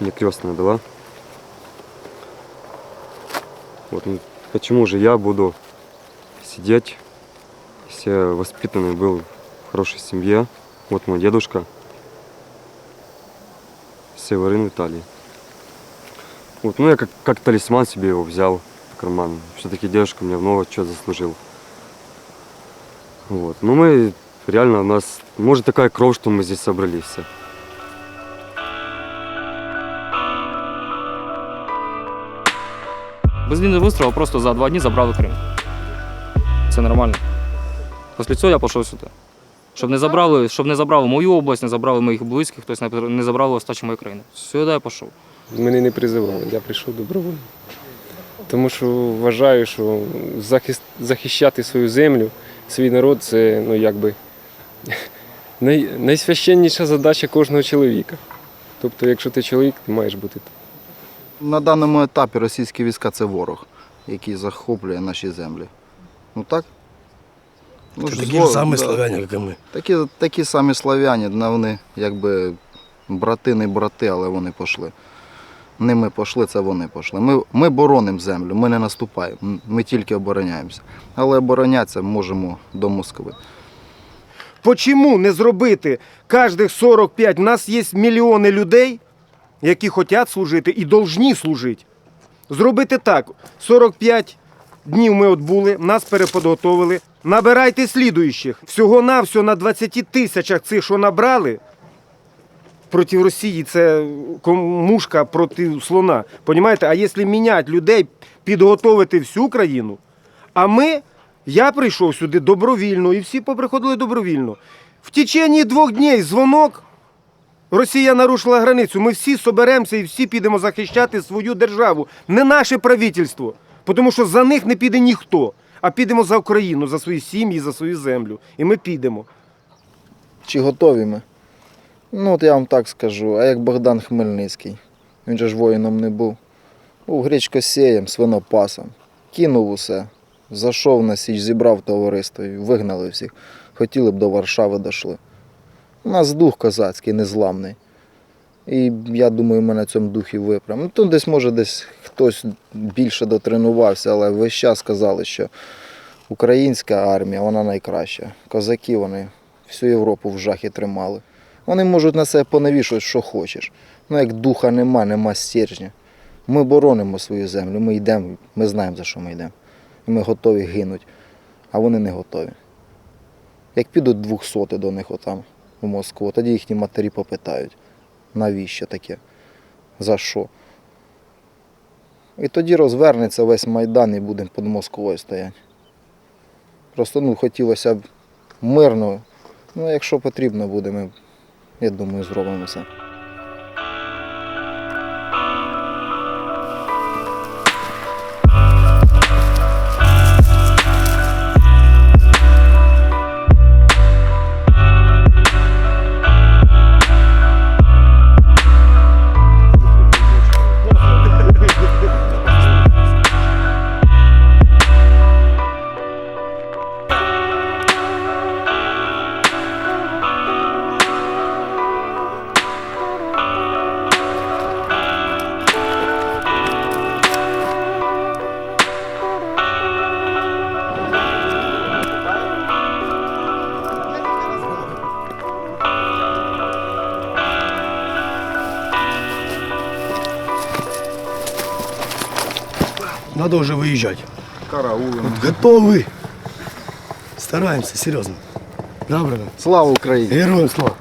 мне крестная дала. Вот, ну, почему же я буду сидеть, если воспитанный был в хорошей семье. Вот мой дедушка, Северин Виталий. Вот, ну я как, как талисман себе его взял в карман. Все-таки дедушка мне много чего заслужил. Вот. Ну мы реально у нас, может такая кровь, что мы здесь собрались все. Без лінії вистрілу просто за два дні забрали Крим. Це нормально. Після цього я пішов сюди. Щоб не забрали, щоб не забрали мою область, не забрали моїх близьких, тобто не забрали остачі моєї країни. Сюди я пішов. Мене не призивали, я прийшов добровольно. Тому що вважаю, що захист, захищати свою землю, свій народ це ну, якби, най, найсвященніша задача кожного чоловіка. Тобто, якщо ти чоловік, ти маєш бути. На даному етапі російські війська це ворог, який захоплює наші землі. Ну так? Ну, Це ж такі зло- ж самі да. славяні, як і ми. Такі, такі самі славяні, ну, вони якби брати не брати, але вони пішли. Не ми пішли, це вони пішли. Ми, ми боронимо землю, ми не наступаємо, м- ми тільки обороняємося. Але оборонятися можемо до Москви. Почому не зробити кожних 45? У нас є мільйони людей, які хочуть служити і повинні служити. Зробити так: 45 днів ми отбули, нас переподготовили. Набирайте слідуючих. Всього-навсього на 20 тисячах цих, що набрали, проти Росії це мушка проти слона. Понімаєте? А якщо міняти людей, підготовити всю країну, а ми, я прийшов сюди добровільно, і всі поприходили добровільно. В течение двох днів дзвонок. Росія нарушила границю. Ми всі соберемося і всі підемо захищати свою державу, не наше правительство. Тому що за них не піде ніхто. А підемо за Україну, за свої сім'ї, за свою землю. І ми підемо. Чи готові ми? Ну, от я вам так скажу, а як Богдан Хмельницький. Він же ж воїном не був. Був гречкосієм, свинопасом. Кинув усе. Зайшов на січ, зібрав товариство і вигнали всіх. Хотіли б до Варшави дійшли. У нас дух козацький, незламний. І я думаю, ми на цьому духі виправимо. Ну, тут десь, може, десь хтось більше дотренувався, але весь час сказали, що українська армія, вона найкраща. Козаки, вони всю Європу в жахі тримали. Вони можуть на себе понавішувати, що хочеш. Ну, як духа нема, нема стержня. Ми боронимо свою землю, ми йдемо, ми знаємо, за що ми йдемо. І ми готові гинуть, а вони не готові. Як підуть двохсоти до них отам, у Москву, тоді їхні матері попитають, навіщо таке? За що? І тоді розвернеться весь Майдан і будемо під Москвою стояти. Просто ну, хотілося б мирно. Ну, якщо потрібно буде, ми, я думаю, зробимо все. Надо уже выезжать. виїжджати. готовы. Стараемся, серьезно. серйозно. Добре. Слава Украине! Героям слава.